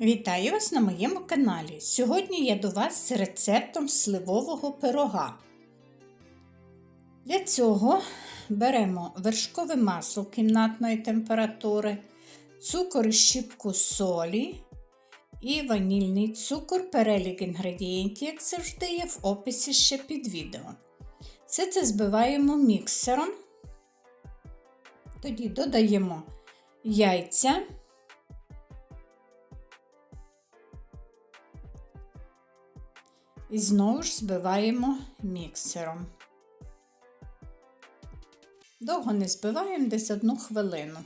Вітаю вас на моєму каналі. Сьогодні я до вас з рецептом сливового пирога. Для цього беремо вершкове масло кімнатної температури, цукор і щіпку солі і ванільний цукор, перелік інгредієнтів, як завжди, є в описі ще під відео. Все це збиваємо міксером. Тоді додаємо яйця. І знову ж збиваємо міксером. Довго не збиваємо десь одну хвилину.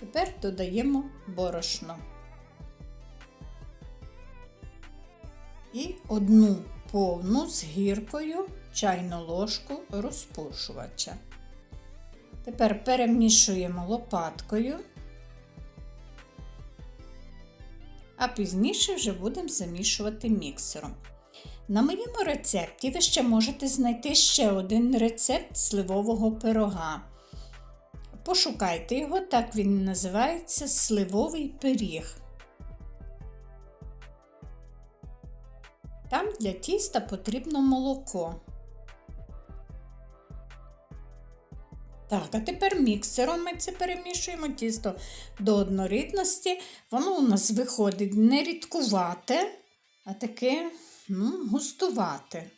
Тепер додаємо борошно. Одну повну з гіркою чайну ложку розпушувача. Тепер перемішуємо лопаткою, а пізніше вже будемо замішувати міксером. На моєму рецепті ви ще можете знайти ще один рецепт сливового пирога. Пошукайте його, так він називається сливовий пиріг. Там для тіста потрібно молоко. Так, а тепер міксером ми це перемішуємо тісто до однорідності. Воно у нас виходить не рідкувате, а таке ну, густувате.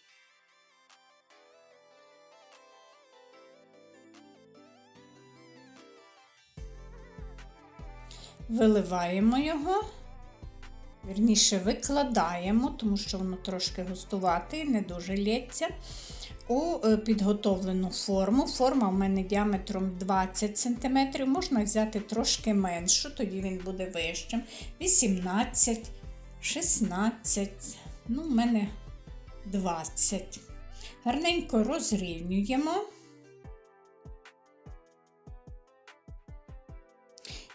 Виливаємо його. Вірніше викладаємо, тому що воно трошки густувати не дуже лється. У е, підготовлену форму. Форма у мене діаметром 20 см, можна взяти трошки меншу, тоді він буде вищим. 18, 16, ну, у мене 20. Гарненько розрівнюємо.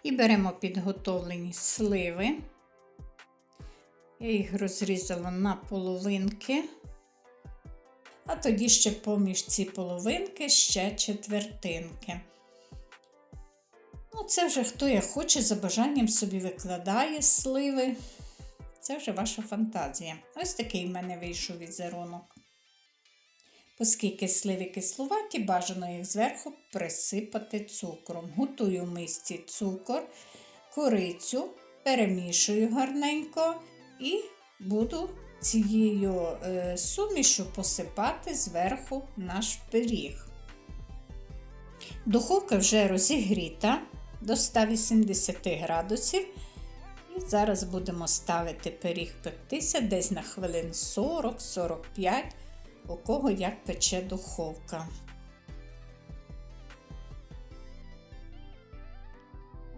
І беремо підготовлені сливи. Я їх розрізала на половинки, а тоді ще поміж ці половинки ще четвертинки. Ну, це вже хто як хоче, за бажанням собі викладає сливи. Це вже ваша фантазія. Ось такий в мене вийшов візерунок. Оскільки сливи кислуваті, бажано їх зверху присипати цукром. Готую в мисці цукор, корицю, перемішую гарненько і буду цією е, сумішу посипати зверху наш пиріг. Духовка вже розігріта до 180 градусів. І зараз будемо ставити пиріг пектися десь на хвилин 40-45, у кого як пече духовка.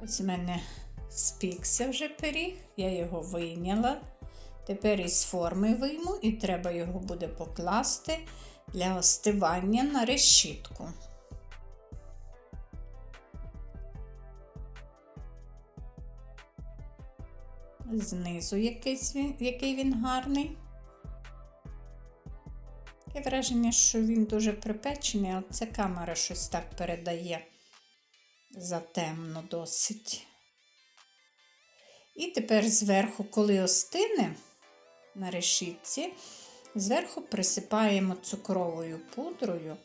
Ось в мене спікся вже пиріг, я його вийняла. Тепер із форми вийму і треба його буде покласти для остивання на решітку. Знизу якийсь який він гарний. Таке враження, що він дуже припечений, але ця камера щось так передає затемно досить. І тепер зверху, коли остине на решітці, зверху присипаємо цукровою пудрою,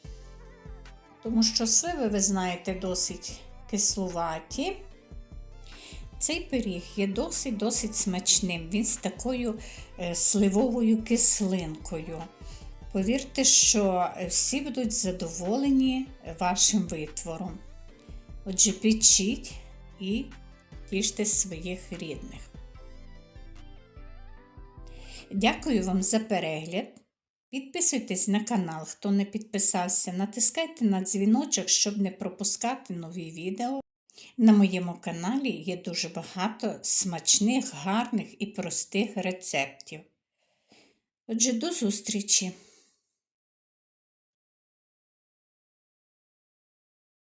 тому що сливи, ви знаєте, досить кислуваті. Цей пиріг є досить-досить смачним. Він з такою е, сливовою кислинкою. Повірте, що всі будуть задоволені вашим витвором. Отже, печіть і тіште своїх рідних. Дякую вам за перегляд. Підписуйтесь на канал, хто не підписався, натискайте на дзвіночок, щоб не пропускати нові відео. На моєму каналі є дуже багато смачних, гарних і простих рецептів. Отже, до зустрічі!